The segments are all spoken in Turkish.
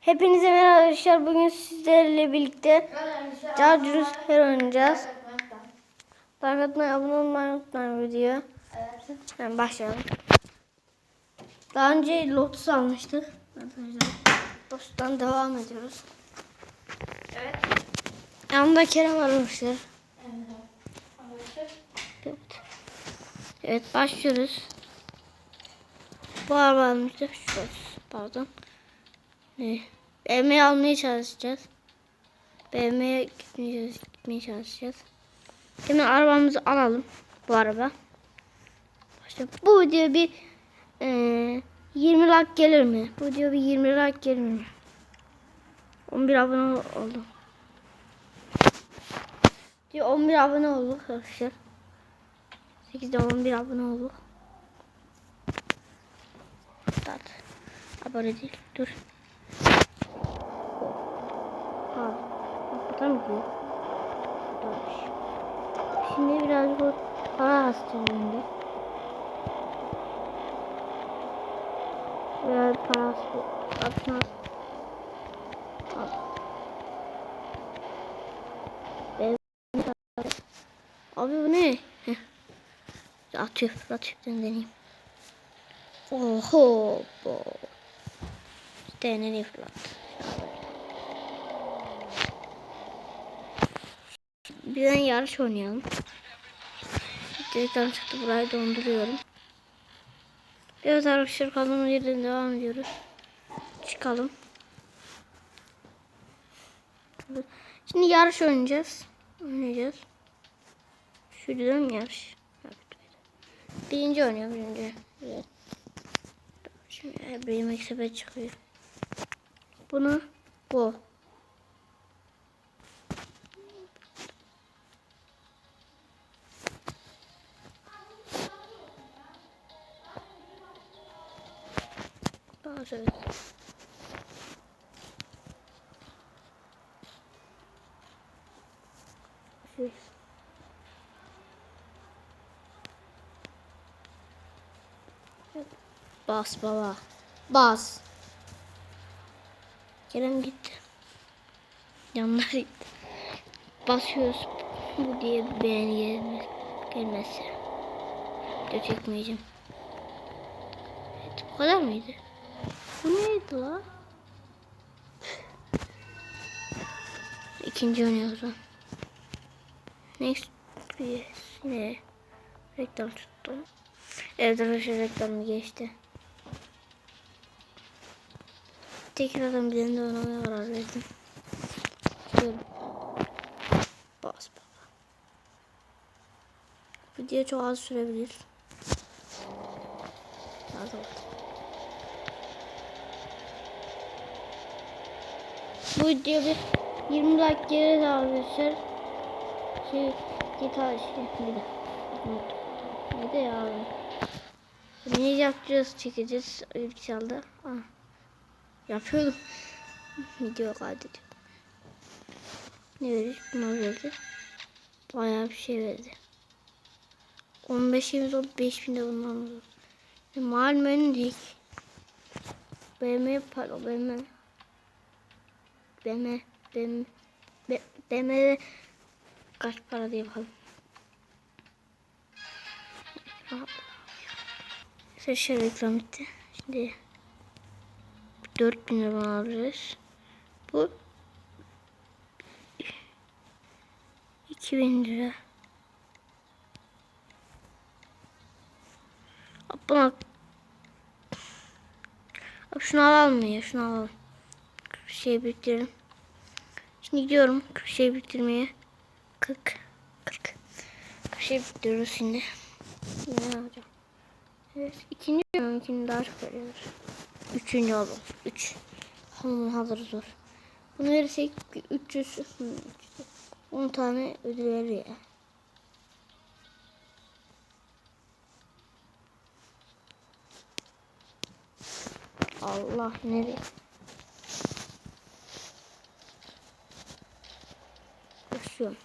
Hepinize merhaba arkadaşlar. Bugün sizlerle birlikte Carcurus Her oynayacağız. Like atmayı, abone olmayı unutmayın video. Hemen başlayalım. Daha önce Lotus almıştık. Arkadaşlar. Lotus'tan devam ediyoruz. Evet. Yanında Kerem var arkadaşlar. Evet. Evet başlıyoruz. Bu araba almıştık. Şu Lotus, pardon. Ne? BMW'yi almaya çalışacağız. BMW'ye gitmeye, gitmeye çalışacağız. Hemen arabamızı alalım. Bu araba. Başla. Bu video bir e, 20 like gelir mi? Bu video bir 20 like gelir mi? 11 abone oldum. Diyor 11 abone olduk arkadaşlar. 8'de 11 abone olduk. Tat. Abone değil. Dur. Kapatar mı ki? Şimdi biraz bu para hastalığında. Biraz para. Al. Abi bu ne? Heh. Atıyor. Atıyor. Ben deneyeyim. Oho. Bo. Deneyim fırlat. Birden yarış oynayalım. Direkten çıktı. Burayı donduruyorum. Evet arkadaşlar kaldığımız yerden devam ediyoruz. Çıkalım. Şimdi yarış oynayacağız. Oynayacağız. Şuradan yarış? Birinci oynuyor birinci. Evet. Şimdi benim eksepet çıkıyor. Bunu bu. Şöyle. Şu. Bas baba. Bas. Kerem gitti. Yanına gitti. Basıyoruz. Bu diye beğeni gelmez. Gelmezse. Video çekmeyeceğim. Evet bu kadar mıydı? Bu neydi la? İkinci. Next bir ne? Reklam tuttum. Evet arkadaşlar reklamı geçti. Tekrardan bir de oynamaya karar verdim. Gidiyorum. Bas baba. Video çok az sürebilir. Az oldu. Bu video bir 20 like geri arkadaşlar. Şey, gitar şey, bir de. Bir ya. Ne yapacağız? Çekeceğiz bilgisayarda. Ah. Yapıyordum. Video kaydediyor. Ne verir? Buna verdi. Bayağı bir şey verdi. 15'imiz oldu. 5000 de bundan oldu. Mal mendik. BMW pardon BMW. BMW. BMW. BMW kaç para diye bakalım. Arkadaşlar reklam bitti. Şimdi 4000 lira alacağız. Bu 2000 lira. Buna şunu alalım ya şunu alalım. Şey biriktirelim. Şimdi gidiyorum şey biriktirmeye. 40 40 şey biriktiriyoruz şimdi. Ne yapacağım? Evet, ikinci bölüm ikinci daha çok veriyoruz. Üçüncü oldum. Üç. Hamur hazır zor. Bunu verirsek 300 10 tane ödül verir ya. Allah nereye? Koşuyorum.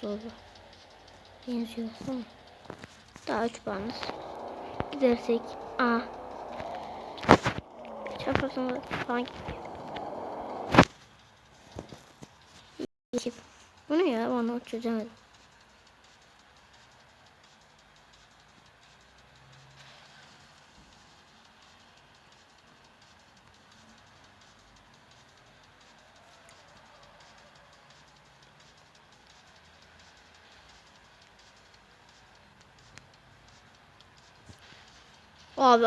Çok zor bu. Ama. Daha üç puanız. Gidersek Aa. Çaprazına falan Geçip. Bu ne ya? Bana çözemedim. Abi